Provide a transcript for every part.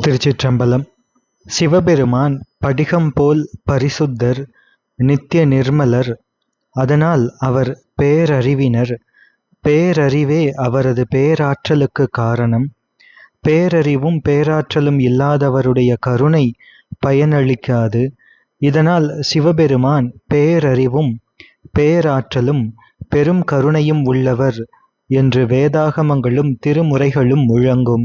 திருச்சிற்றம்பலம். சிவபெருமான் படிகம் போல் பரிசுத்தர் நித்திய நிர்மலர் அதனால் அவர் பேரறிவினர். பேரறிவே அவரது பேராற்றலுக்கு காரணம். பேரறிவும் பேராற்றலும் இல்லாதவருடைய கருணை பயனளிக்காது. இதனால் சிவபெருமான் பேரறிவும் பேராற்றலும் பெரும் கருணையும் உள்ளவர் என்று வேதாகமங்களும் திருமுறைகளும் முழங்கும்.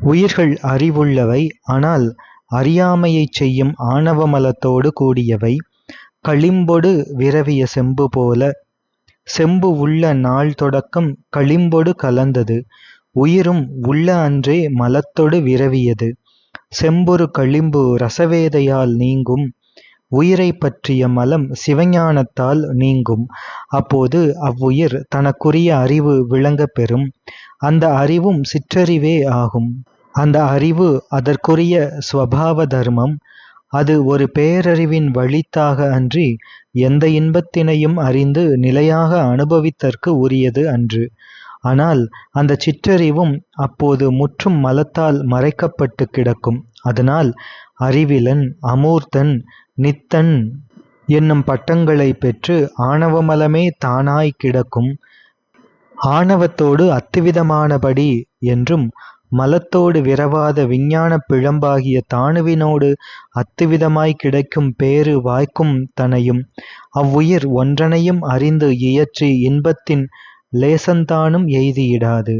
உயிர்கள் அறிவுள்ளவை ஆனால் அறியாமையைச் செய்யும் ஆணவமலத்தோடு கூடியவை. களிம்பொடு விரவிய செம்பு போல செம்பு உள்ள நாள் தொடக்கம் களிம்பொடு கலந்தது. உயிரும் உள்ள அன்றே மலத்தொடு விரவியது. செம்பொரு களிம்பு ரசவேதையால் நீங்கும் உயிரை பற்றிய மலம் சிவஞானத்தால் நீங்கும். அப்போது அவ்வுயிர் தனக்குரிய அறிவு விளங்கப் பெறும். அந்த அறிவும் சிற்றறிவே ஆகும். அந்த அறிவு அதற்குரிய ஸ்வபாவ தர்மம். அது ஒரு பேரறிவின் வழித்தாக அன்றி எந்த இன்பத்தினையும் அறிந்து நிலையாக அனுபவித்தற்கு உரியது அன்று. ஆனால் அந்த சிற்றறிவும் அப்போது முற்றும் மலத்தால் மறைக்கப்பட்டு கிடக்கும். அதனால் அறிவிலன் அமூர்த்தன் நித்தன் என்னும் பட்டங்களை பெற்று ஆணவமலமே தானாய் கிடக்கும் ஆணவத்தோடு அத்துவிதமானபடி என்றும் மலத்தோடு விரவாத விஞ்ஞானப் பிழம்பாகிய தாணுவினோடு அத்துவிதமாய் கிடைக்கும் பேறு வாய்க்கும் தனையும் அவ்வுயிர் ஒன்றனையும் அறிந்து இயற்றி இன்பத்தின் லேசந்தானும் எய்தியிடாது.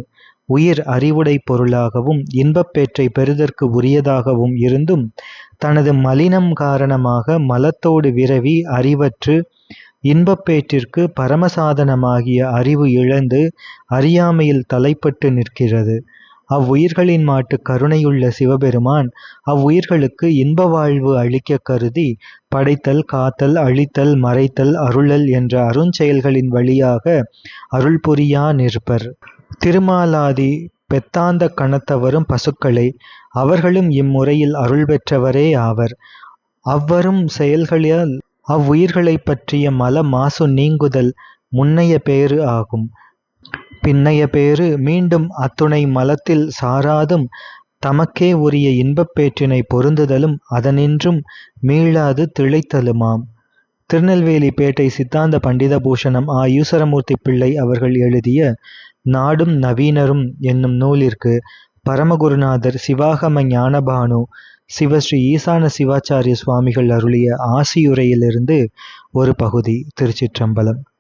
உயிர் அறிவுடைப் பொருளாகவும் இன்பப்பேற்றை பெறுதற்கு உரியதாகவும் இருந்தும் தனது மலினம் காரணமாக மலத்தோடு விரவி அறிவற்று இன்பப்பேற்றிற்கு பரமசாதனமாகிய அறிவு இழந்து அறியாமையில் தலைப்பட்டு நிற்கிறது. அவ்வுயிர்களின் மாட்டுக் கருணையுள்ள சிவபெருமான் அவ்வுயிர்களுக்கு இன்ப வாழ்வு அளிக்கக் கருதி படைத்தல் காத்தல் அழித்தல் மறைத்தல் அருளல் என்ற அருஞ்செயல்களின் வழியாக அருள் புரியா நிற்பர். திருமாலாதி பெத்தாந்த கணத்தவரும் பசுக்களே. அவர்களும் இம்முறையில் அருள் பெற்றவரே ஆவர். அவ்வரும் செயல்களால் அவ்வுயிர்களைப் பற்றிய மல மாசு நீங்குதல் முன்னைய பேறு ஆகும். பின்னைய பேறு மீண்டும் அத்துணை மலத்தில் சாராதும் தமக்கே உரிய இன்பப்பேற்றினை பொருந்துதலும் அதனின்றும் மீளாது திளைத்தலுமாம். திருநெல்வேலி பேட்டை சித்தாந்த பண்டிதபூஷணம் ஆ. ஈஸ்வரமூர்த்தி பிள்ளை அவர்கள் எழுதிய நாடும் நவீனரும் என்னும் நூலிற்கு பரமகுருநாதர் சிவாகம ஞானபானு சிவஸ்ரீ ஈசான சிவாச்சாரிய சுவாமிகள் அருளிய ஆசியுரையிலிருந்து ஒரு பகுதி. திருச்சிற்றம்பலம்.